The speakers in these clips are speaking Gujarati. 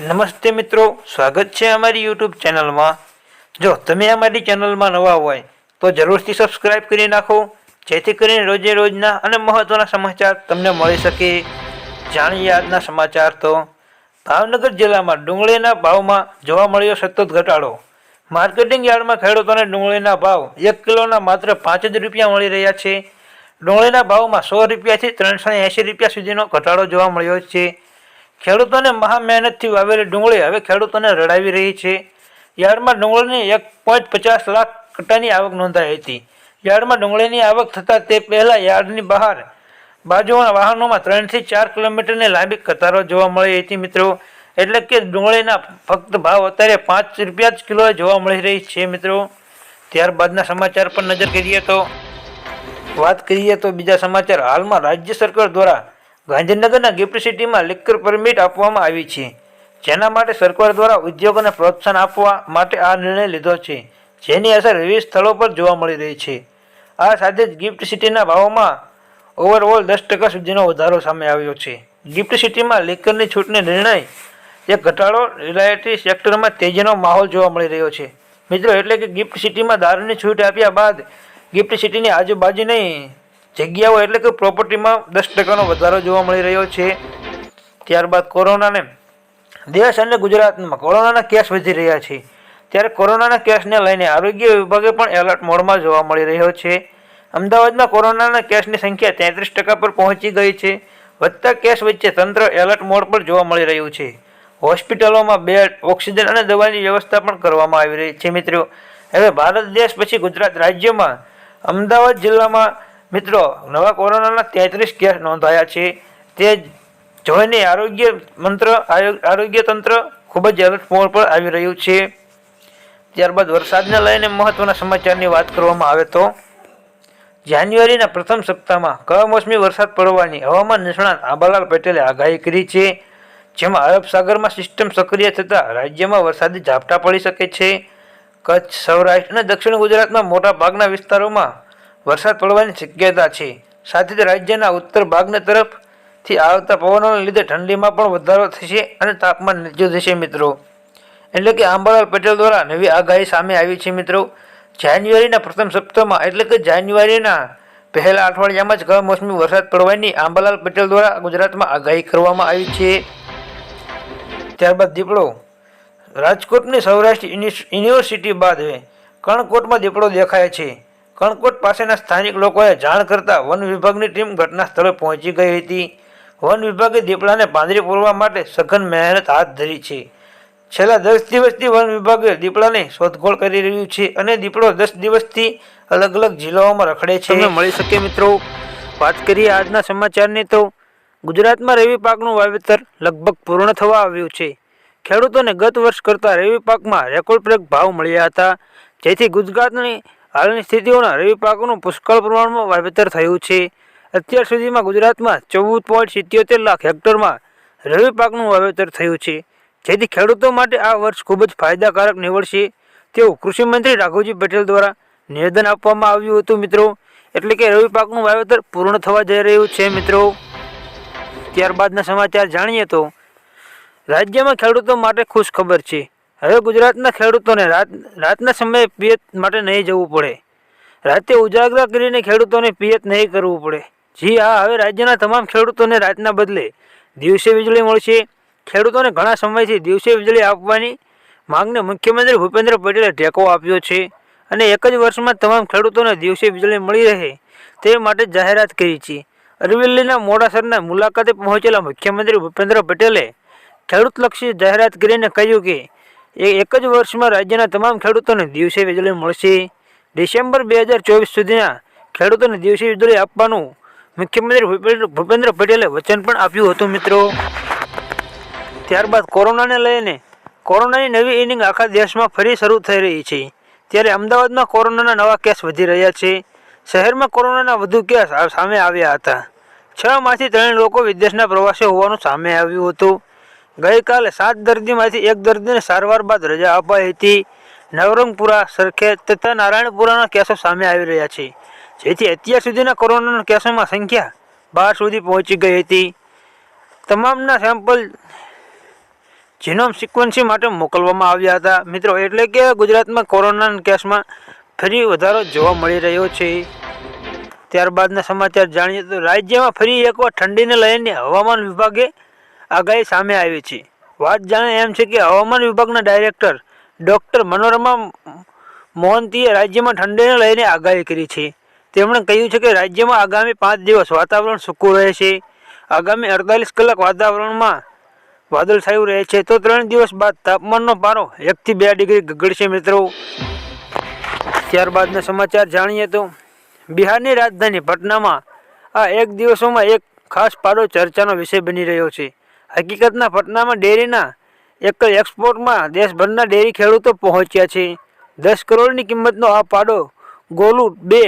નમસ્તે મિત્રો, સ્વાગત છે અમારી યુટ્યુબ ચેનલમાં. જો તમે અમારી ચેનલમાં નવા હોય, તો જરૂરથી સબસ્ક્રાઇબ કરી નાખો. જેથી કરીને રોજે રોજના અને મહત્ત્વના સમાચાર તમને મળી શકે. જાણીએ આજના સમાચાર તો, ભાવનગર જિલ્લામાં ડુંગળીના ભાવમાં જોવા મળ્યો સતત ઘટાડો. માર્કેટિંગ યાર્ડમાં ખેડૂતોને ડુંગળીના ભાવ એક કિલોના માત્ર પાંચ જ રૂપિયા મળી રહ્યા છે. ડુંગળીના ભાવમાં સો રૂપિયાથી ત્રણસો એંશી રૂપિયા સુધીનો ઘટાડો જોવા મળ્યો છે. ખેડૂતોને મહા મહેનતથી વાવેલી ડુંગળી હવે ખેડૂતોને રડાવી રહી છે. યાર્ડમાં ડુંગળીની એક પોઈન્ટ પચાસ લાખ કટ્ટાની આવક નોંધાઈ હતી. યાર્ડમાં ડુંગળીની આવક થતાં તે પહેલાં યાર્ડની બહાર બાજુના વાહનોમાં ત્રણથી ચાર કિલોમીટરની લાંબી કતારો જોવા મળી હતી મિત્રો. એટલે કે ડુંગળીના ફક્ત ભાવ અત્યારે પાંચ રૂપિયા જ કિલો જોવા મળી રહી છે મિત્રો. ત્યારબાદના સમાચાર પર નજર કરીએ તો વાત કરીએ તો બીજા સમાચાર. હાલમાં રાજ્ય સરકાર દ્વારા ગાંધીનગરના ગિફ્ટ સિટીમાં લિક્કર પરમિટ આપવામાં આવી છે. જેના માટે સરકાર દ્વારા ઉદ્યોગોને પ્રોત્સાહન આપવા માટે આ નિર્ણય લીધો છે, જેની અસર વિવિધ સ્થળો પર જોવા મળી રહી છે. આ સાથે જ ગિફ્ટ સિટીના ભાવોમાં ઓવરઓલ દસ ટકા સુધીનો વધારો સામે આવ્યો છે. ગિફ્ટ સિટીમાં લિક્કરની છૂટને નિર્ણય એક ઘટાડો રિલાયટી સેક્ટરમાં તેજીનો માહોલ જોવા મળી રહ્યો છે. મિત્રો, એટલે કે ગિફ્ટ સિટીમાં દારૂની છૂટ આપ્યા બાદ ગિફ્ટ સિટીની આજુબાજુની જગ્યાઓ એટલે કે પ્રોપર્ટીમાં દસ ટકાનો વધારો જોવા મળી રહ્યો છે. ત્યારબાદ કોરોનાને દેશ અને ગુજરાતમાં કોરોનાના કેસ વધી રહ્યા છે. ત્યારે કોરોનાના કેસને લઈને આરોગ્ય વિભાગે પણ એલર્ટ મોડમાં જોવા મળી રહ્યો છે. અમદાવાદમાં કોરોનાના કેસની સંખ્યા તેત્રીસ ટકા પર પહોંચી ગઈ છે. વધતા કેસ વચ્ચે તંત્ર એલર્ટ મોડ પર જોવા મળી રહ્યું છે. હોસ્પિટલોમાં બેડ, ઓક્સિજન અને દવાની વ્યવસ્થા પણ કરવામાં આવી રહી છે મિત્રો. હવે ભારત દેશ પછી ગુજરાત રાજ્યમાં અમદાવાદ જિલ્લામાં મિત્રો, નવા કોરોનાના તેત્રીસ કેસ નોંધાયા છે. તે જોઈને આરોગ્ય મંત્ર આરોગ્ય તંત્ર ખૂબ જ એલર્ટ મોડ પર આવી રહ્યું છે. ત્યારબાદ વરસાદને લઈને મહત્વના સમાચારની વાત કરવામાં આવે તો, જાન્યુઆરીના પ્રથમ સપ્તાહમાં કમોસમી વરસાદ પડવાની હવામાન નિષ્ણાત આંબાલાલ પટેલે આગાહી કરી છે, જેમાં અરબ સાગરમાં સિસ્ટમ સક્રિય થતાં રાજ્યમાં વરસાદી ઝાપટા પડી શકે છે. કચ્છ, સૌરાષ્ટ્ર અને દક્ષિણ ગુજરાતમાં મોટા ભાગના વિસ્તારોમાં વરસાદ પડવાની શક્યતા છે. સાથે જ રાજ્યના ઉત્તર ભાગના તરફથી આવતા પવનોને લીધે ઠંડીમાં પણ વધારો થશે અને તાપમાન નીચું થશે મિત્રો. એટલે કે આંબાલાલ પટેલ દ્વારા નવી આગાહી સામે આવી છે મિત્રો. જાન્યુઆરીના પ્રથમ સપ્તાહમાં, એટલે કે જાન્યુઆરીના પહેલા અઠવાડિયામાં જ કમોસમી વરસાદ પડવાની આંબાલાલ પટેલ દ્વારા ગુજરાતમાં આગાહી કરવામાં આવી છે. ત્યારબાદ દીપડો. રાજકોટની સૌરાષ્ટ્ર યુનિવર્સિટી બાદ કણકોટમાં દીપડો દેખાય છે. કણકોટ પાસેના સ્થાનિક લોકોએ જાણ કરતાં વન વિભાગની ટીમ ઘટના સ્થળે પહોંચી ગઈ હતી. વન વિભાગે દીપડાને પાંદરી પૂરવા માટે સઘન મહેનત હાથ ધરી છે. છેલ્લા દસ દિવસથી વન વિભાગે દીપડાને શોધખોળ કરી રહ્યું છે અને દીપડો દસ દિવસથી અલગ અલગ જિલ્લાઓમાં રખડે છે. મળી શકે મિત્રો, વાત કરીએ આજના સમાચારની તો ગુજરાતમાં રવિ પાકનું વાવેતર લગભગ પૂર્ણ થવા આવ્યું છે. ખેડૂતોને ગત વર્ષ કરતાં રવિ પાકમાં રેકોર્ડ બ્રેક ભાવ મળ્યા હતા. જેથી ગુજરાતની હાલની સ્થિતિઓના રવિ પાકોનું પુષ્કળ પ્રમાણમાં વાવેતર થયું છે. અત્યાર સુધીમાં ગુજરાતમાં ચૌદ પોઈન્ટ સિત્યોતેર લાખ હેક્ટરમાં રવિ પાકનું વાવેતર થયું છે. જેથી ખેડૂતો માટે આ વર્ષ ખૂબ જ ફાયદાકારક નીવડશે. તેવું કૃષિમંત્રી રાઘવજી પટેલ દ્વારા નિવેદન આપવામાં આવ્યું હતું મિત્રો. એટલે કે રવિ પાકનું વાવેતર પૂર્ણ થવા જઈ રહ્યું છે મિત્રો. ત્યારબાદના સમાચાર જાણીએ તો રાજ્યમાં ખેડૂતો માટે ખુશ ખબર છે. હવે ગુજરાતના ખેડૂતોને રાત, રાતના સમયે પિયત માટે નહીં જવું પડે. રાતે ઉજાગરા કરીને ખેડૂતોને પિયત નહીં કરવું પડે. જી હા, હવે રાજ્યના તમામ ખેડૂતોને રાતના બદલે દિવસે વીજળી મળશે. ખેડૂતોને ઘણા સમયથી દિવસે વીજળી આપવાની માંગને મુખ્યમંત્રી ભૂપેન્દ્ર પટેલે ટેકો આપ્યો છે અને એક જ વર્ષમાં તમામ ખેડૂતોને દિવસે વીજળી મળી રહે તે માટે જાહેરાત કરી છે. અરવલ્લીના મોડાસરના મુલાકાતે પહોંચેલા મુખ્યમંત્રી ભૂપેન્દ્ર પટેલે ખેડૂતલક્ષી જાહેરાત કરીને કહ્યું કે એ એક જ વર્ષમાં રાજ્યના તમામ ખેડૂતોને દિવસે વીજળી મળશે. ડિસેમ્બર બે હજાર ચોવીસ સુધીના ખેડૂતોને દિવસે વીજળી આપવાનું મુખ્યમંત્રી ભૂપેન્દ્ર પટેલે વચન પણ આપ્યું હતું, મિત્રો. ત્યારબાદ કોરોનાને લઈને કોરોનાની નવી ઇનિંગ આખા દેશમાં ફરી શરૂ થઈ રહી છે. ત્યારે અમદાવાદમાં કોરોનાના નવા કેસ વધી રહ્યા છે. શહેરમાં કોરોનાના વધુ કેસ સામે આવ્યા હતા. છ માંથી ત્રણ લોકો વિદેશના પ્રવાસે હોવાનું સામે આવ્યું હતું. ગઈકાલે સાત દર્દીમાંથી એક દર્દીને સારવાર બાદ રજા અપાઈ હતી. નવરંગપુરા સરખેજ તથા નારાયણપુરાના કેસો સામે આવી રહ્યા છે. જેથી અત્યાર સુધીના કોરોનાના કેસોમાં સંખ્યા બાર સુધી પહોંચી ગઈ હતી. તમામના સેમ્પલ જીનોમ સિક્વન્સી માટે મોકલવામાં આવ્યા હતા. મિત્રો, એટલે કે ગુજરાતમાં કોરોનાના કેસમાં ફરી વધારો જોવા મળી રહ્યો છે. ત્યારબાદના સમાચાર જાણીએ તો રાજ્યમાં ફરી એકવાર ઠંડીને લઈને હવામાન વિભાગે આગાહી સામે આવી છે. વાત જાણે એમ છે કે હવામાન વિભાગના ડાયરેક્ટર ડૉક્ટર મનોરમા મોહંતીએ રાજ્યમાં ઠંડીને લઈને આગાહી કરી છે. તેમણે કહ્યું છે કે રાજ્યમાં આગામી પાંચ દિવસ વાતાવરણ સૂકું રહેશે. આગામી અડતાલીસ કલાક વાતાવરણમાં વાદળછાયું રહે છે. તો ત્રણ દિવસ બાદ તાપમાનનો પારો એકથી બે ડિગ્રી ગગડશે મિત્રો. ત્યારબાદના સમાચાર જાણીએ તો, બિહારની રાજધાની પટનામાં આ એક દિવસોમાં એક ખાસ પાડો ચર્ચાનો વિષય બની રહ્યો છે. હકીકતના પટનામાં ડેરીના એક એક્સપોર્ટમાં દેશભરના ડેરી ખેડૂતો પહોંચ્યા છે. દસ કરોડની કિંમતનો આ પાડો ગોલુ બે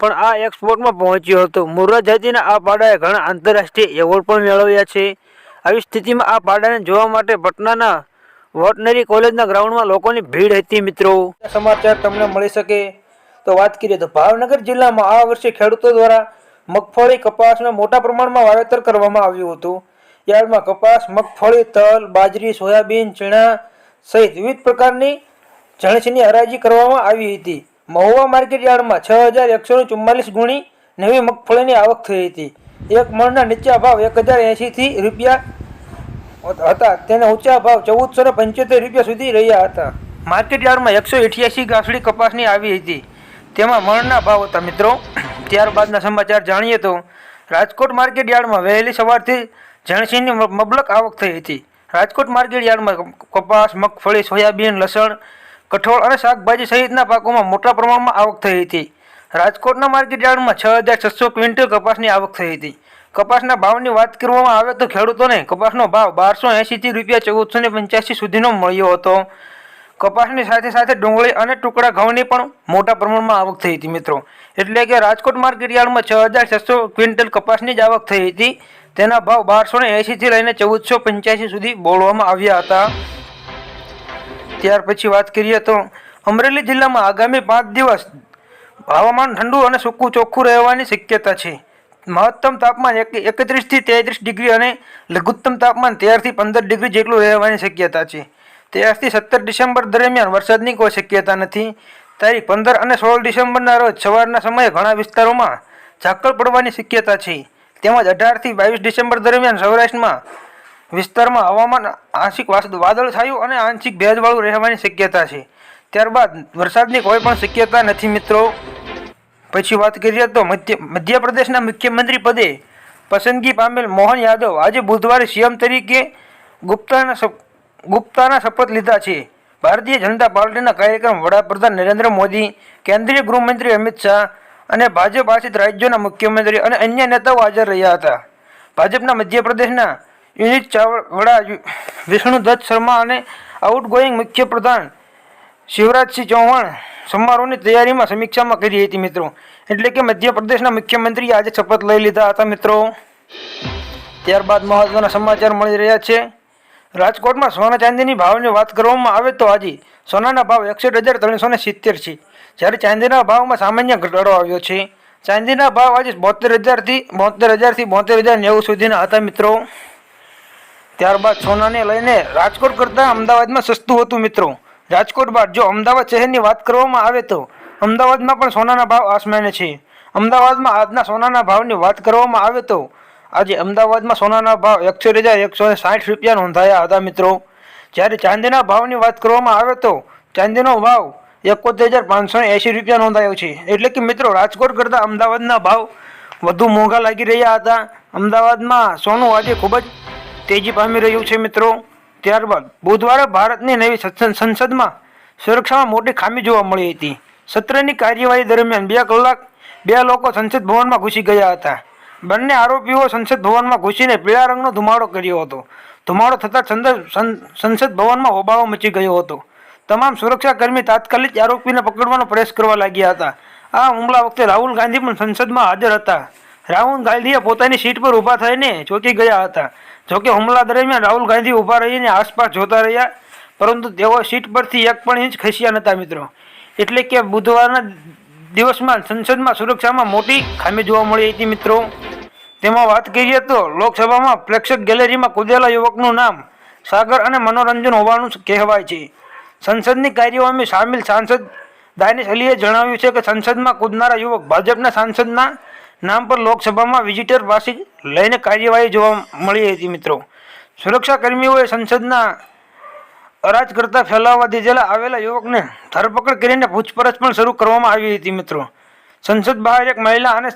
પણ આ એક્સપોર્ટમાં પહોંચ્યો હતો. મુર્રા જાતિના આ પાડાએ ઘણા આંતરરાષ્ટ્રીય એવોર્ડ પણ મેળવ્યા છે. આવી સ્થિતિમાં આ પાડાને જોવા માટે પટનાના વોટનરી કોલેજના ગ્રાઉન્ડમાં લોકોની ભીડ હતી મિત્રો. સમાચાર તમને મળી શકે તો વાત કરીએ તો ભાવનગર જિલ્લામાં આ વર્ષે ખેડૂતો દ્વારા મગફળી, કપાસના મોટા પ્રમાણમાં વાવેતર કરવામાં આવ્યું હતું. યાર્ડમાં કપાસ, મગફળી, તલ, બાજરી, સોયાબીન, ચણા સહિત વિવિધ પ્રકારની જણસીની હરાજી કરવામાં આવી હતી. મહુવા માર્કેટ યાર્ડમાં છ હજાર એકસો ચુમ્માલીસ ગુણી નવી મગફળીની આવક થઈ હતી. એક મણના નીચા ભાવ એક હજાર એંશીથી રૂપિયા હતા. તેને ઊંચા ભાવ ચૌદસો ને પંચોતેર રૂપિયા સુધી રહ્યા હતા. માર્કેટ યાર્ડમાં એકસો અઠ્યાસી ગાંસડી કપાસની આવી હતી. તેમાં મણના ભાવ હતા મિત્રો. ત્યારબાદના સમાચાર જાણીએ તો રાજકોટ માર્કેટ યાર્ડમાં વહેલી સવારથી જણસીની મબલક આવક થઈ હતી. રાજકોટ માર્કેટ યાર્ડમાં કપાસ, મગફળી, સોયાબીન, લસણ, કઠોળ અને શાકભાજી સહિતના પાકોમાં મોટા પ્રમાણમાં આવક થઈ હતી. રાજકોટના માર્કેટ યાર્ડમાં છ હજાર છસો ક્વિન્ટલ કપાસની આવક થઈ હતી. કપાસના ભાવની વાત કરવામાં આવે તો ખેડૂતોને કપાસનો ભાવ બારસો એંશીથી રૂપિયા ચૌદસો ને પંચ્યાસી સુધીનો મળ્યો હતો. કપાસની સાથે સાથે ડુંગળી અને ટુકડા ઘઉંની પણ મોટા પ્રમાણમાં આવક થઈ હતી મિત્રો. એટલે કે રાજકોટ માર્કેટ યાર્ડમાં છ હજાર છસો ક્વિન્ટલ કપાસની જ આવક થઈ હતી. તેના ભાવ બારસો ને એંશીથી લઈને ચૌદસો પંચ્યાસી સુધી બોલવામાં આવ્યા હતા. ત્યાર પછી વાત કરીએ તો અમરેલી જિલ્લામાં આગામી પાંચ દિવસ હવામાન ઠંડુ અને સૂકું ચોખ્ખું રહેવાની શક્યતા છે. મહત્તમ તાપમાન એક એકત્રીસથી તેત્રીસ ડિગ્રી અને લઘુત્તમ તાપમાન તેરથી પંદર ડિગ્રી જેટલું રહેવાની શક્યતા છે. તેરથી સત્તર ડિસેમ્બર દરમિયાન વરસાદની કોઈ શક્યતા નથી. તારીખ પંદર અને સોળ ડિસેમ્બરના રોજ સવારના સમયે ઘણા વિસ્તારોમાં ઝાકળ પડવાની શક્યતા છે. તેમજ અઢારથી બાવીસ ડિસેમ્બર દરમિયાન સૌરાષ્ટ્રમાં વિસ્તારમાં હવામાન આંશિક વાદળ વાદળછાયું અને આંશિક ભેજવાળું રહેવાની શક્યતા છે. ત્યારબાદ વરસાદની કોઈ પણ શક્યતા નથી મિત્રો. પછી વાત કરીએ તો મધ્ય, મધ્યપ્રદેશના મુખ્યમંત્રી પદે પસંદગી પામેલ મોહન યાદવ આજે બુધવારે સીએમ તરીકે ગુપ્તાના ગુપ્તાના શપથ લીધા છે. ભારતીય જનતા પાર્ટીના કાર્યક્રમ વડાપ્રધાન નરેન્દ્ર મોદી, કેન્દ્રીય ગૃહમંત્રી અમિત શાહ અને ભાજપ આશ્રિત રાજ્યોના મુખ્યમંત્રી અને અન્ય નેતાઓ હાજર રહ્યા હતા. ભાજપના મધ્યપ્રદેશના યુનિટ ચાવડા વિષ્ણુ દત્ત શર્મા અને આઉટગોઈંગ મુખ્યપ્રધાન શિવરાજસિંહ ચૌહાણ સમારોહની તૈયારીમાં સમીક્ષામાં કરી હતી મિત્રો. એટલે કે મધ્યપ્રદેશના મુખ્યમંત્રીએ આજે શપથ લઈ લીધા હતા મિત્રો. ત્યારબાદ મહત્વના સમાચાર મળી રહ્યા છે. રાજકોટમાં સોના ચાંદીની ભાવની વાત કરવામાં આવે તો આજે સોનાના ભાવ એકસઠ હજાર ત્રણસો ને સિત્તેર છે. જ્યારે ચાંદીના ભાવમાં સામાન્ય ઘટાડો આવ્યો છે. ચાંદીના ભાવ આજે બોતેર હજારથી બોતેર હજારથી બોતેર હજાર નેવું સુધીના હતા મિત્રો. ત્યારબાદ સોનાને લઈને રાજકોટ કરતાં અમદાવાદમાં સસ્તું હતું મિત્રો. રાજકોટ બાદ જો અમદાવાદ શહેરની વાત કરવામાં આવે તો અમદાવાદમાં પણ સોનાના ભાવ આસમાને છે. અમદાવાદમાં આજના સોનાના ભાવની વાત કરવામાં આવે તો આજે અમદાવાદમાં સોનાના ભાવ એકસો હજાર એકસો સાઠ રૂપિયા નોંધાયા હતા મિત્રો. જ્યારે ચાંદીના ભાવની વાત કરવામાં આવે તો ચાંદીનો ભાવ એકોતેર હજાર પાંચસો એંસી રૂપિયા નોંધાયો છે. એટલે કે મિત્રો, રાજકોટ કરતાં અમદાવાદના ભાવ વધુ મોંઘા લાગી રહ્યા હતા. અમદાવાદમાં સોનું આજે ખૂબ જ તેજી પામી રહ્યું છે મિત્રો. ત્યારબાદ બુધવારે ભારતની નવી સંસદમાં સુરક્ષામાં મોટી ખામી જોવા મળી હતી. સત્રની કાર્યવાહી દરમિયાન બે કલાક બે લોકો સંસદ ભવનમાં ઘૂસી ગયા હતા. બંને આરોપીઓ સંસદ ભવનમાં ઘૂસીને પીળા રંગનો ધુમાડો કર્યો હતો. ધુમાડો થતાં સંસદ ભવનમાં હોબાળો મચી ગયો હતો. તમામ સુરક્ષાકર્મી તાત્કાલિક આરોપીને પકડવાનો પ્રયાસ કરવા લાગ્યા હતા. આ હુમલા વખતે રાહુલ ગાંધી પણ સંસદમાં હાજર હતા. રાહુલ ગાંધીએ પોતાની સીટ પર ઊભા થઈને ચોંકી ગયા હતા. જોકે હુમલા દરમિયાન રાહુલ ગાંધી ઊભા રહીને આસપાસ જોતા રહ્યા, પરંતુ તેઓ સીટ પરથી એક પણ ઇંચ ખસ્યા નહોતા મિત્રો. એટલે કે બુધવારના દિવસમાં સંસદમાં સુરક્ષામાં મોટી ખામી જોવા મળી હતી મિત્રો. તેમાં વાત કરીએ તો લોકસભામાં પ્રેક્ષક ગેલેરીમાં કૂદેલા યુવકનું નામ સાગર અને મનોરંજન હોવાનું કહેવાય છે. સંસદની કાર્યવાહીમાં સામેલ સાંસદ દાનિશ અલીએ જણાવ્યું છે કે સંસદમાં કૂદનારા યુવક ભાજપના સાંસદના નામ પર લોકસભામાં વિઝિટર પાસે લઈને કાર્યવાહી જોવા મળી હતી મિત્રો. સુરક્ષાકર્મીઓએ સંસદના અરાજ કરતા ફેલાવવા દીધેલા આવેલા યુવકને ધરપકડ કરીને પૂછપરછ પણ શરૂ કરવામાં આવી હતી મિત્રો. સંસદ બહાર એક મહિલા અને